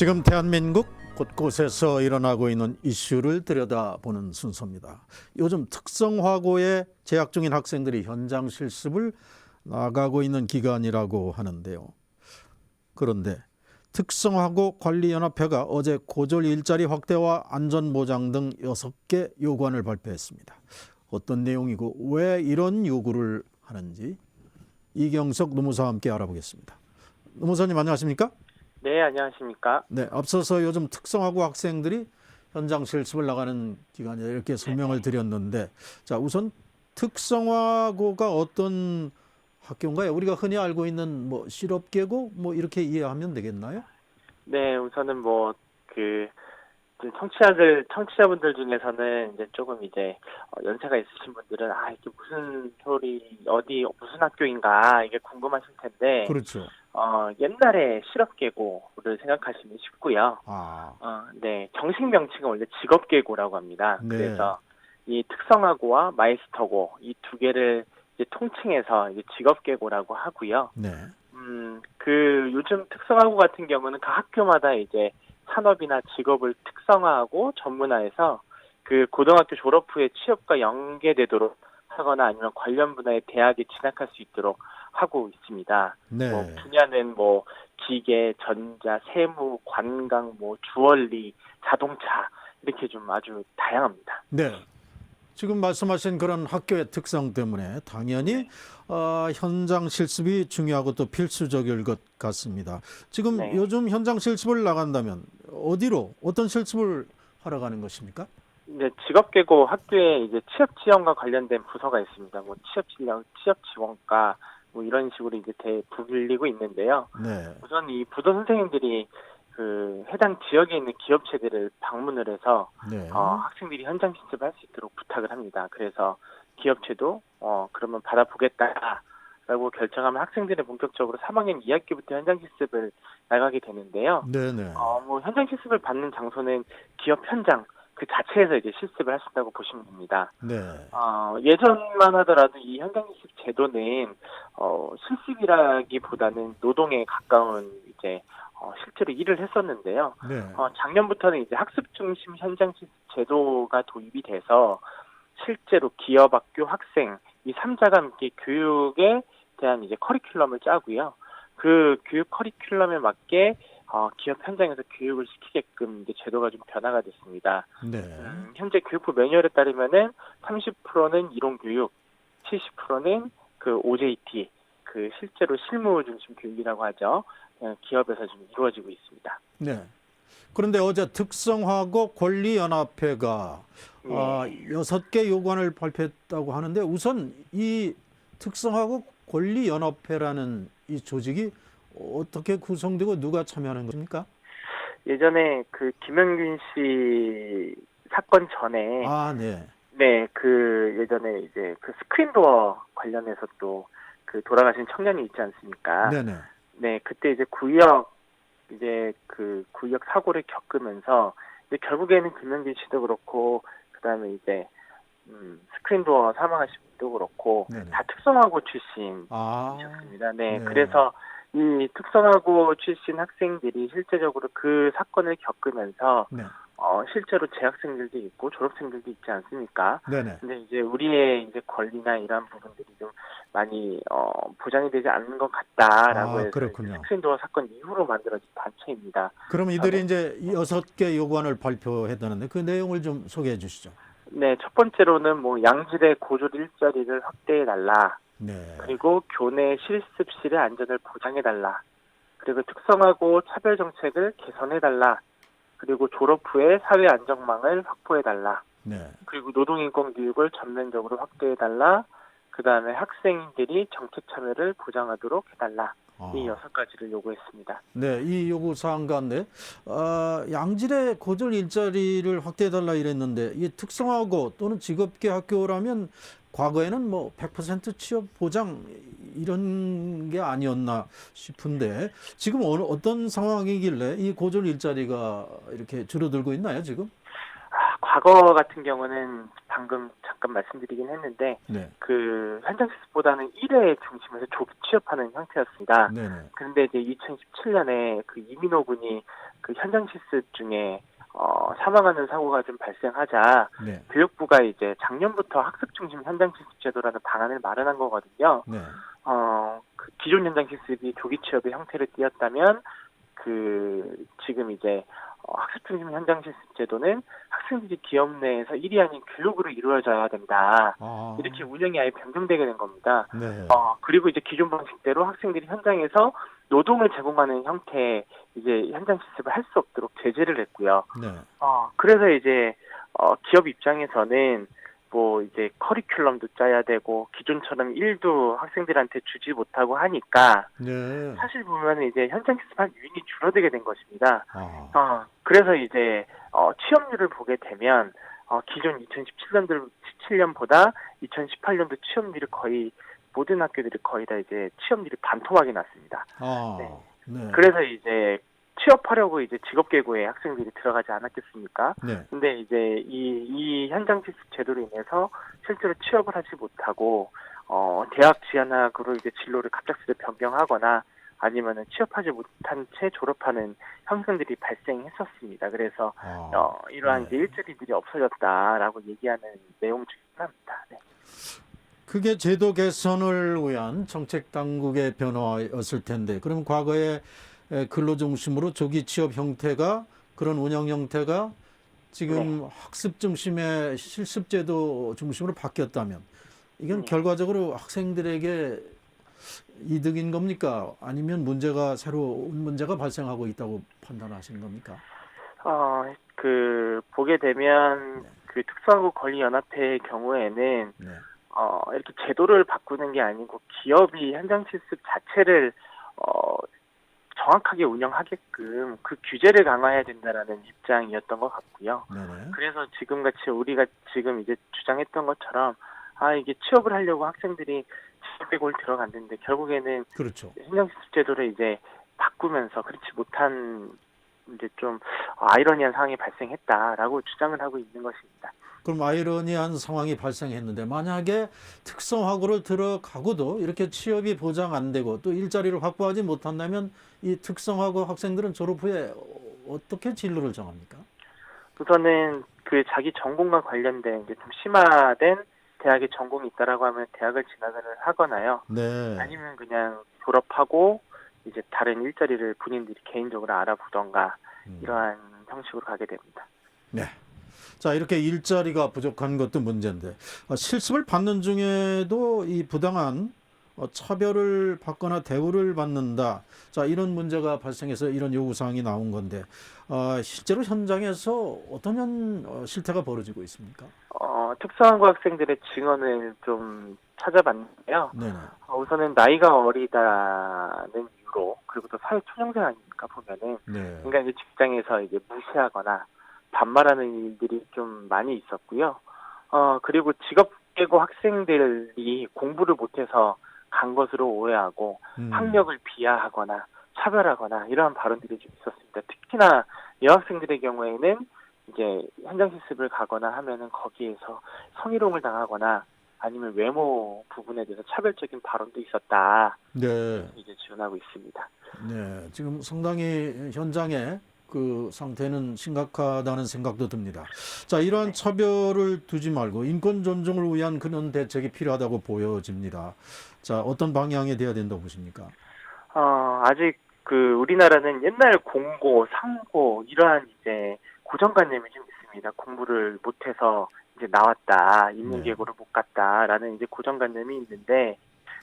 지금 대한민국 곳곳에서 일어나고 있는 이슈를 들여다보는 순서입니다. 요즘 특성화고에 재학 중인 학생들이 현장 실습을 나가고 있는 기간이라고 하는데요. 그런데 특성화고 관리연합회가 어제 고졸 일자리 확대와 안전보장 등 6개 요구안을 발표했습니다. 어떤 내용이고 왜 이런 요구를 하는지 이경석 노무사와 함께 알아보겠습니다. 노무사님 안녕하십니까? 네, 안녕하십니까. 네, 앞서서 요즘 특성화고 학생들이 현장 실습을 나가는 기간에 이렇게 설명을 드렸는데, 자 우선 특성화고가 어떤 학교인가요? 우리가 흔히 알고 있는 뭐 실업계고 뭐 이렇게 이해하면 되겠나요? 네, 우선은 뭐, 그, 이제 청취자들, 청취자분들 중에서는 이제 조금 이제, 어, 연세가 있으신 분들은, 아, 이게 무슨 소리, 어디, 무슨 학교인가, 이게 궁금하실 텐데, 그렇죠. 어, 옛날에 실업계고를 생각하시면 쉽고요. 아, 어, 네, 정식 명칭은 원래 직업계고라고 합니다. 네. 그래서 이 특성화고와 마이스터고, 이 두 개를 이제 통칭해서 이제 직업계고라고 하고요. 네, 음, 그 요즘 특성화고 같은 경우는 각 학교마다 이제 산업이나 직업을 특성화하고 전문화해서 그 고등학교 졸업 후에 취업과 연계되도록 하거나 아니면 관련 분야의 대학에 진학할 수 있도록 하고 있습니다. 네, 뭐 분야는 뭐 기계, 전자, 세무, 관광, 뭐 주얼리, 자동차 이렇게 좀 아주 다양합니다. 네. 지금 말씀하신 그런 학교의 특성 때문에 당연히 어, 현장 실습이 중요하고 또 필수적일 것 같습니다. 지금 네. 요즘 현장 실습을 나간다면 어디로 어떤 실습을 하러 가는 것입니까? 이제 직업계고 학교에 이제 취업 지원과 관련된 부서가 있습니다. 뭐 취업 지원, 취업 지원과 뭐 이런 식으로 이제 대 불리고 있는데요. 네, 우선 이 부서 선생님들이 그 해당 지역에 있는 기업체들을 방문을 해서 네. 어, 학생들이 현장 실습을 할수 있도록 부탁을 합니다. 그래서 기업체도 어 그러면 받아보겠다 라고 결정하면 학생들은 본격적으로 3학년 2학기부터 현장 실습을 나가게 되는데요. 네, 네. 어, 뭐 현장 실습을 받는 장소는 기업 현장 그 자체에서 이제 실습을 할 수 있다고 보시면 됩니다. 네. 어, 예전만 하더라도 이 현장 실습 제도는 어, 실습이라기보다는 노동에 가까운 이제 어, 실제로 일을 했었는데요. 네. 어, 작년부터는 이제 학습 중심 현장 실습 제도가 도입이 돼서 실제로 기업, 학교, 학생 이 3자가 함께 교육에 대한 이제 커리큘럼을 짜고요. 그 교육 커리큘럼에 맞게 어, 기업 현장에서 교육을 시키게끔 이제 제도가 좀 변화가 됐습니다. 네. 음, 현재 교육부 매뉴얼에 따르면은 30%는 이론 교육, 70%는 그 OJT, 그 실제로 실무 중심 교육이라고 하죠. 어, 기업에서 좀 이루어지고 있습니다. 네. 그런데 어제 특성화고 권리연합회가 네. 아, 여섯 개 요구안을 발표했다고 하는데 우선 이 특성화고 권리연합회라는 이 조직이 어떻게 구성되고 누가 참여하는 겁니까? 예전에 그 김영균 씨 사건 전에 아, 네. 네, 그 예전에 이제 그 스크린도어 관련해서 또 그 돌아가신 청년이 있지 않습니까? 네네. 네, 그때 이제 구역 이제 그 구역 사고를 겪으면서 이제 결국에는 김영균 씨도 그렇고 그다음에 이제 음, 스크린도어 사망하신 분도 그렇고 네네. 다 특성화고 출신 아, 이셨습니다. 네, 네. 그래서 이 특성화고 출신 학생들이 실제적으로 그 사건을 겪으면서 네. 어, 실제로 재학생들도 있고 졸업생들도 있지 않습니까? 네네. 근데 이제 우리의 이제 권리나 이러한 부분들이 좀 많이 어, 보장이 되지 않는 것 같다라고 아, 해서 그렇군요. 학생도어 사건 이후로 만들어진 단체입니다. 그럼 이들이 네. 이제 이 여섯 개 요구안을 발표했다는데 그 내용을 좀 소개해 주시죠. 네, 첫 번째로는 뭐 양질의 고졸 일자리를 확대해 달라. 네. 그리고 교내 실습실의 안전을 보장해 달라. 그리고 특성하고 차별 정책을 개선해 달라. 그리고 졸업 후에 사회 안정망을 확보해 달라. 네. 그리고 노동 인권 교육을 전면적으로 확대해 달라. 그 다음에 학생들이 정책 참여를 보장하도록 해 달라. 아. 이 여섯 가지를 요구했습니다. 네, 이 요구 사항 가운데 어, 양질의 고졸 일자리를 확대해 달라 이랬는데 이 특성화고 또는 직업계 학교라면 과거에는 뭐 100% 취업 보장 이런 게 아니었나 싶은데 지금 어느 어떤 상황이길래 이 고졸 일자리가 이렇게 줄어들고 있나요 지금? 아, 과거 같은 경우는 방금 잠깐 말씀드리긴 했는데 네. 그 현장 실습보다는 1회 중심에서 조기 취업하는 형태였습니다. 네네. 그런데 이제 2017년에 그 이민호 군이 그 현장 실습 중에 어, 사망하는 사고가 좀 발생하자 네. 교육부가 이제 작년부터 학습 중심 현장 실습 제도라는 방안을 마련한 거거든요. 네. 어, 그 기존 현장 실습이 조기 취업의 형태를 띠었다면 그 지금 이제 어, 학습 중심 현장 실습 제도는 학생들이 기업 내에서 일이 아닌 교육으로 이루어져야 된다. 아. 이렇게 운영이 아예 변경되게 된 겁니다. 네. 어, 그리고 이제 기존 방식대로 학생들이 현장에서 노동을 제공하는 형태의 이제 현장 실습을 할 수 없도록 제재를 했고요. 네. 어, 그래서 이제, 어, 기업 입장에서는 뭐 이제 커리큘럼도 짜야 되고 기존처럼 일도 학생들한테 주지 못하고 하니까 네. 사실 보면 이제 현장 실습한 유인이 줄어들게 된 것입니다. 아. 어, 그래서 이제, 어, 취업률을 보게 되면, 어, 기존 2017년도, 17년보다 2018년도 취업률이 거의, 모든 학교들이 거의 다 이제 취업률이 반토막이 났습니다. 아. 네. 네. 그래서 이제 취업하려고 이제 직업계고에 학생들이 들어가지 않았겠습니까? 네. 근데 이제 이, 이 현장 실습 제도로 인해서 실제로 취업을 하지 못하고, 어, 대학 지원학으로 이제 진로를 갑작스레 변경하거나 아니면은 취업하지 못한 채 졸업하는 형성들이 발생했었습니다. 그래서, 아. 어, 이러한 네. 이제 일자리들이 없어졌다라고 얘기하는 내용 중 하나입니다. 네. 그게 제도 개선을 위한 정책 당국의 변화였을 텐데, 그럼 과거에 에, 근로 중심으로 조기 취업 형태가 그런 운영 형태가 지금 학습 중심의 실습 제도 중심으로 바뀌었다면, 이건 네. 결과적으로 학생들에게 이득인 겁니까? 아니면 문제가 새로운 문제가 발생하고 있다고 판단하신 겁니까? 어, 그, 보게 되면, 그 특수학업 권리연합회의 경우에는, 네. 어, 이렇게 제도를 바꾸는 게 아니고 기업이 현장 실습 자체를 어, 정확하게 운영하게끔 그 규제를 강화해야 된다라는 입장이었던 것 같고요. 네네. 그래서 지금 같이 우리가 지금 이제 주장했던 것처럼 아 이게 취업을 하려고 학생들이 직업계고를 들어갔는데 결국에는 그렇죠. 실습 제도를 이제 바꾸면서 그렇지 못한 이제 좀 아이러니한 상황이 발생했다라고 주장을 하고 있는 것입니다. 그럼 아이러니한 상황이 발생했는데 만약에 특성화고를 들어가고도 이렇게 취업이 보장 안 되고 또 일자리를 확보하지 못한다면 이 특성화고 학생들은 졸업 후에 어떻게 진로를 정합니까? 우선은 그 자기 전공과 관련된 이제 좀 심화된 대학의 전공이 있다라고 하면 대학을 진학을 하거나요. 네. 아니면 그냥 졸업하고 이제 다른 일자리를 본인들이 개인적으로 알아보던가 음. 이러한 형식으로 가게 됩니다. 네. 자, 이렇게 일자리가 부족한 것도 문제인데 어, 실습을 받는 중에도 이 부당한 어, 차별을 받거나 대우를 받는다. 자, 이런 문제가 발생해서 이런 요구 사항이 나온 건데 어, 실제로 현장에서 어떤 현, 어, 실태가 벌어지고 있습니까? 어, 특수한고 학생들의 증언을 좀 찾아봤는데요. 네네. 어, 우선은 나이가 어리다는 이유로 그리고 또 사회 초년생 아닙니까 보면은 네. 그러니까 이제 직장에서 이제 무시하거나 반말하는 일들이 좀 많이 있었고요. 어, 그리고 직업계고 학생들이 공부를 못해서 간 것으로 오해하고 음. 학력을 비하하거나 차별하거나 이러한 발언들이 좀 있었습니다. 특히나 여학생들의 경우에는 이제 현장 실습을 가거나 하면은 거기에서 성희롱을 당하거나 아니면 외모 부분에 대해서 차별적인 발언도 있었다. 네. 이제 지원하고 있습니다. 네, 지금 상당히 현장에 그 상태는 심각하다는 생각도 듭니다. 자, 이러한 차별을 두지 말고 인권 존중을 위한 그런 대책이 필요하다고 보여집니다. 자, 어떤 방향이 돼야 된다고 보십니까? 어, 아직 그 우리나라는 옛날 공고, 상고 이러한 이제 고정관념이 좀 있습니다. 공부를 못해서 이제 나왔다, 인문계고를 못 갔다라는 이제 고정관념이 있는데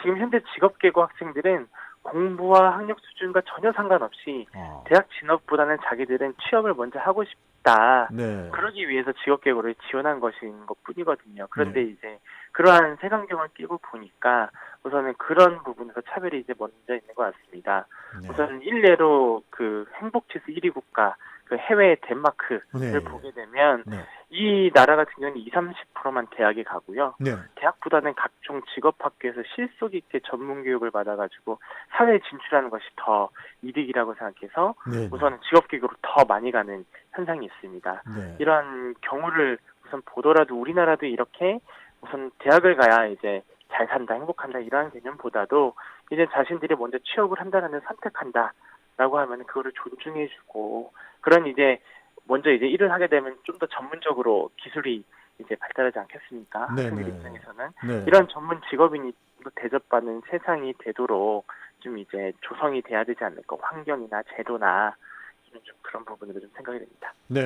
지금 현재 직업계고 학생들은 공부와 학력 수준과 전혀 상관없이 아, 대학 진학보다는 자기들은 취업을 먼저 하고 싶다. 네. 그러기 위해서 직업계고를 지원한 것인 것 뿐이거든요. 그런데 네. 이제 그러한 색안경을 끼고 보니까 우선은 그런 부분에서 차별이 이제 먼저 있는 것 같습니다. 네. 우선 일례로 그 행복지수 1위 국가 그 해외 덴마크를 네. 보게 되면 네. 이 나라 같은 경우는 20, 30%만 대학에 가고요. 네. 대학보다는 각종 직업학교에서 실속 있게 전문 교육을 받아가지고 사회에 진출하는 것이 더 이득이라고 생각해서 네. 우선 직업교육으로 더 많이 가는 현상이 있습니다. 네. 이러한 경우를 우선 보더라도 우리나라도 이렇게 우선 대학을 가야 이제 잘 산다, 행복한다 이러한 개념보다도 이제 자신들이 먼저 취업을 한다는 선택한다 라고 하면 그거를 존중해주고 그런 이제 먼저 이제 일을 하게 되면 좀 더 전문적으로 기술이 이제 발달하지 않겠습니까? 네네. 학생들 입장에서는 네. 이런 전문 직업인이 또 대접받는 세상이 되도록 좀 이제 조성이 돼야 되지 않을까 환경이나 제도나 좀 그런 부분으로 좀 생각이 됩니다. 네.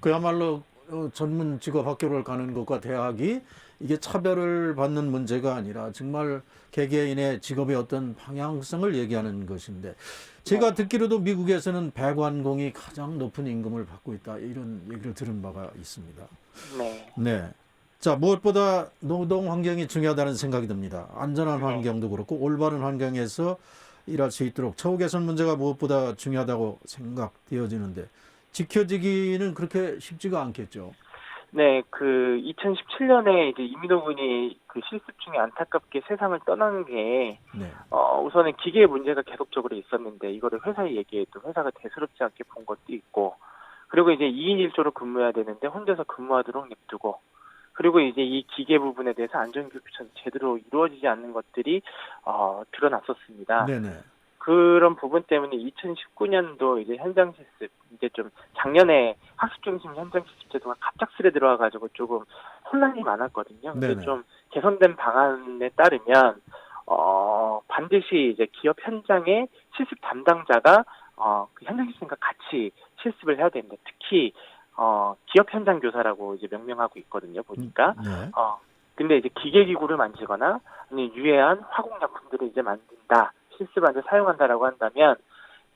그야말로 어, 전문 직업 학교를 가는 것과 대학이 이게 차별을 받는 문제가 아니라 정말 개개인의 직업의 어떤 방향성을 얘기하는 것인데 제가 듣기로도 미국에서는 배관공이 가장 높은 임금을 받고 있다 이런 얘기를 들은 바가 있습니다. 네. 네. 자, 무엇보다 노동 환경이 중요하다는 생각이 듭니다. 안전한 환경도 그렇고 올바른 환경에서 일할 수 있도록 처우 개선 문제가 무엇보다 중요하다고 생각되어지는데 지켜지기는 그렇게 쉽지가 않겠죠. 네, 그 2017년에 이제 이민호 군이 그 실습 중에 안타깝게 세상을 떠나는 게 네. 어, 우선은 기계 문제가 계속적으로 있었는데 이거를 회사에 얘기해도 회사가 대수롭지 않게 본 것도 있고 그리고 이제 2인 1조로 근무해야 되는데 혼자서 근무하도록 냅두고 그리고 이제 이 기계 부분에 대해서 안전교육처럼 제대로 이루어지지 않는 것들이 어, 드러났었습니다. 네네. 그런 부분 때문에 2019년도 이제 현장 실습 이제 좀 작년에 학습 중심 현장 실습 제도가 갑작스레 들어와 가지고 조금 혼란이 많았거든요. 근데 네네. 좀 개선된 방안에 따르면 어 반드시 이제 기업 현장에 실습 담당자가 어그 현장 실습과 같이 실습을 해야 됩니다. 특히 어 기업 현장 교사라고 이제 명명하고 있거든요. 보니까 네. 어, 근데 이제 기계 기구를 만지거나 아니 유해한 화공약품들을 이제 만든다, 실습한테 사용한다라고 한다면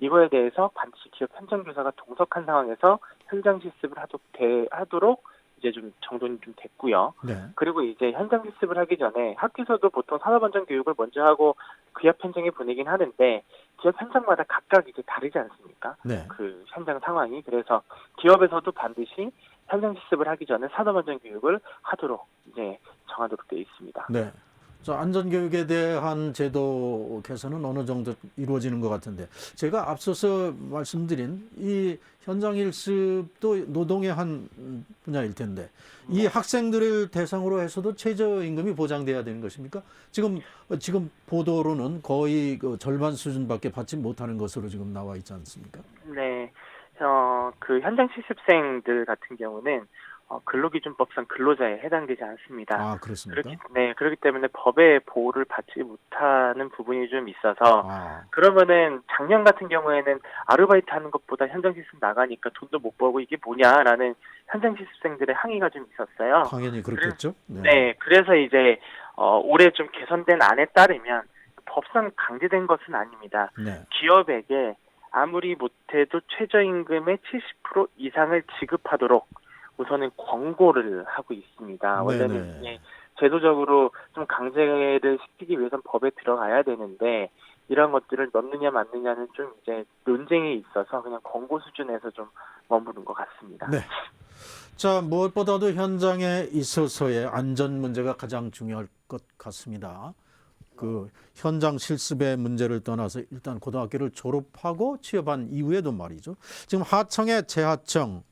이거에 대해서 반드시 기업 현장 교사가 동석한 상황에서 현장 실습을 하도, 대, 하도록 이제 좀 정돈이 좀 됐고요. 네. 그리고 이제 현장 실습을 하기 전에 학교에서도 보통 산업안전 교육을 먼저 하고 기업 현장에 보내긴 하는데 기업 현장마다 각각 이제 다르지 않습니까? 네. 그 현장 상황이 그래서 기업에서도 반드시 현장 실습을 하기 전에 산업안전 교육을 하도록 이제 정하도록 되어 있습니다. 네. 자, 안전교육에 대한 제도 개선은 어느 정도 이루어지는 것 같은데 제가 앞서서 말씀드린 이 현장 일습도 노동의 한 분야일 텐데 이 학생들을 대상으로 해서도 최저임금이 보장돼야 되는 것입니까? 지금 지금 보도로는 거의 그 절반 수준밖에 받지 못하는 것으로 지금 나와 있지 않습니까? 네, 어, 그 현장 실습생들 같은 경우는 어, 근로기준법상 근로자에 해당되지 않습니다. 아 그렇습니까? 그렇기, 네, 그렇기 때문에 법의 보호를 받지 못하는 부분이 좀 있어서 아, 그러면은 작년 같은 경우에는 아르바이트 하는 것보다 현장 실습 나가니까 돈도 못 벌고 이게 뭐냐라는 현장 실습생들의 항의가 좀 있었어요. 당연히 그렇겠죠. 네, 그래서 이제 어, 올해 좀 개선된 안에 따르면 법상 강제된 것은 아닙니다. 네. 기업에게 아무리 못해도 최저임금의 70% 이상을 지급하도록 우선은 권고를 하고 있습니다. 원래는 네네. 이게 제도적으로 좀 강제를 시키기 위해선 법에 들어가야 되는데 이런 것들을 넣느냐 맞느냐는 좀 이제 논쟁이 있어서 그냥 권고 수준에서 좀 머무른 것 같습니다. 네. 자, 무엇보다도 현장에 있어서의 안전 문제가 가장 중요할 것 같습니다. 그 현장 실습의 문제를 떠나서 일단 고등학교를 졸업하고 취업한 이후에도 말이죠. 지금 하청의 재하청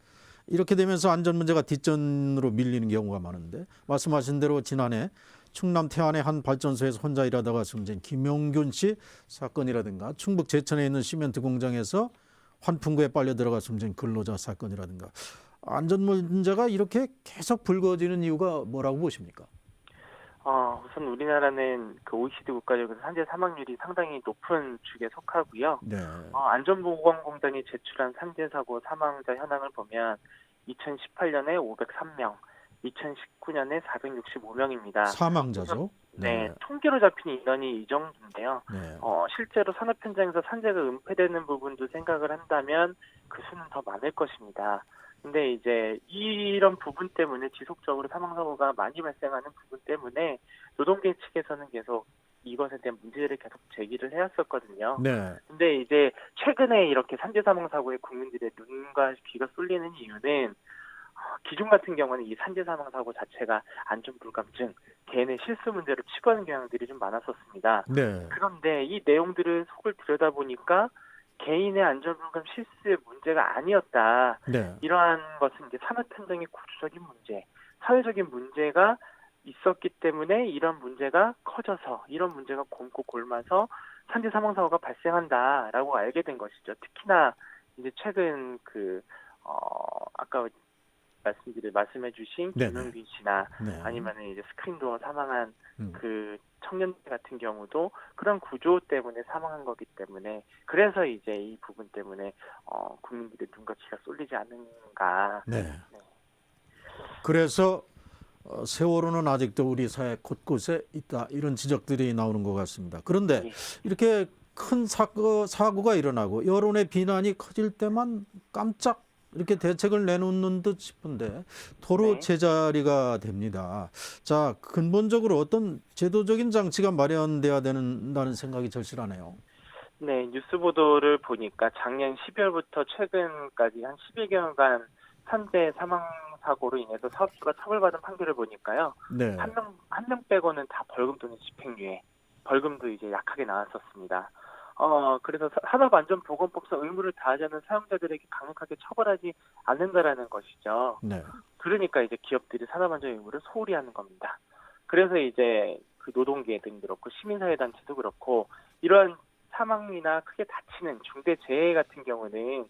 이렇게 되면서 안전 문제가 뒷전으로 밀리는 경우가 많은데 말씀하신 대로 지난해 충남 태안의 한 발전소에서 혼자 일하다가 숨진 김용균 씨 사건이라든가 충북 제천에 있는 시멘트 공장에서 환풍구에 빨려 들어가 숨진 근로자 사건이라든가 안전 문제가 이렇게 계속 불거지는 이유가 뭐라고 보십니까? 어, 우선 우리나라는 그 OECD 국가 중에서 산재 사망률이 상당히 높은 축에 속하고요. 네. 어, 안전보건공단이 제출한 산재 사고 사망자 현황을 보면 2018년에 503명, 2019년에 465명입니다. 사망자죠. 네, 통계로 잡힌 인원이 이 정도인데요. 네. 어, 실제로 산업 현장에서 산재가 은폐되는 부분도 생각을 한다면 그 수는 더 많을 것입니다. 근데 이제 이런 부분 때문에 지속적으로 사망 사고가 많이 발생하는 부분 때문에 노동계 측에서는 계속 이것에 대한 문제를 계속 제기를 해왔었거든요. 네. 근데 이제 최근에 이렇게 산재 사망 사고에 국민들의 눈과 귀가 쏠리는 이유는 어, 기존 같은 경우는 이 산재 사망 사고 자체가 안전 불감증, 개인의 실수 문제로 치부하는 경향들이 좀 많았었습니다. 네. 그런데 이 내용들을 속을 들여다보니까 개인의 안전 불감 실수의 문제가 아니었다. 네. 이러한 것은 이제 산업 현장의 구조적인 문제, 사회적인 문제가 있었기 때문에 이런 문제가 커져서 이런 문제가 곰고 골마서 산재 사망 사고가 발생한다라고 알게 된 것이죠. 특히나 이제 최근 그 어, 아까 말씀드린 말씀해주신. 김용빈 씨나 네. 아니면은 이제 스크린 도어 사망한 음. 그 청년들 같은 경우도 그런 구조 때문에 사망한 거기 때문에 그래서 이제 이 부분 때문에 어, 국민들의 눈과 귀가 쏠리지 않는가. 네. 네. 그래서 어, 세월호는 아직도 우리 사회 곳곳에 있다 이런 지적들이 나오는 것 같습니다. 그런데 예. 이렇게 큰 사고, 사고가 일어나고 여론의 비난이 커질 때만 깜짝 이렇게 대책을 내놓는 듯 싶은데 도로 네. 제자리가 됩니다. 자 근본적으로 어떤 제도적인 장치가 마련돼야 된다는 생각이 절실하네요. 네, 뉴스 보도를 보니까 작년 12월부터 최근까지 한 10여개월간 산재 사망 사고로 인해서 사업주가 처벌받은 판결을 보니까요. 네. 한 명, 한 명 빼고는 다 벌금 또는 집행유예, 벌금도 이제 약하게 나왔었습니다. 어, 그래서 사- 산업안전보건법상 의무를 다하지 않는 사용자들에게 강력하게 처벌하지 않는다라는 것이죠. 네. 그러니까 이제 기업들이 산업안전 의무를 소홀히 하는 겁니다. 그래서 이제 그 노동계 등 그렇고 시민사회 단체도 그렇고 이러한 사망이나 크게 다치는 중대 재해 같은 경우는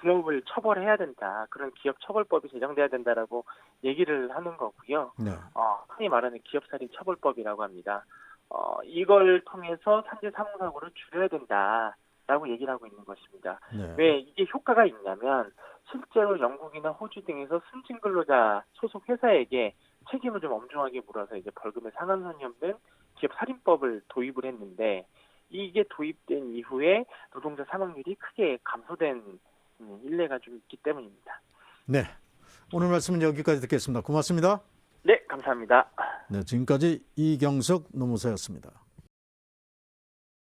기업을 처벌해야 된다. 그런 기업 처벌법이 제정돼야 된다라고 얘기를 하는 거고요. 네. 어, 흔히 말하는 기업살인 처벌법이라고 합니다. 어, 이걸 통해서 산재 사망 사고를 줄여야 된다라고 얘기를 하고 있는 것입니다. 네. 왜 이게 효과가 있냐면 실제로 영국이나 호주 등에서 승진 근로자 소속 회사에게 책임을 좀 엄중하게 물어서 이제 벌금의 상한선이 없는 기업 살인법을 도입을 했는데 이게 도입된 이후에 노동자 사망률이 크게 감소된 음, 일례가 좀 있기 때문입니다. 네. 오늘 말씀은 여기까지 듣겠습니다. 고맙습니다. 네, 감사합니다. 네, 지금까지 이경석 노무사였습니다.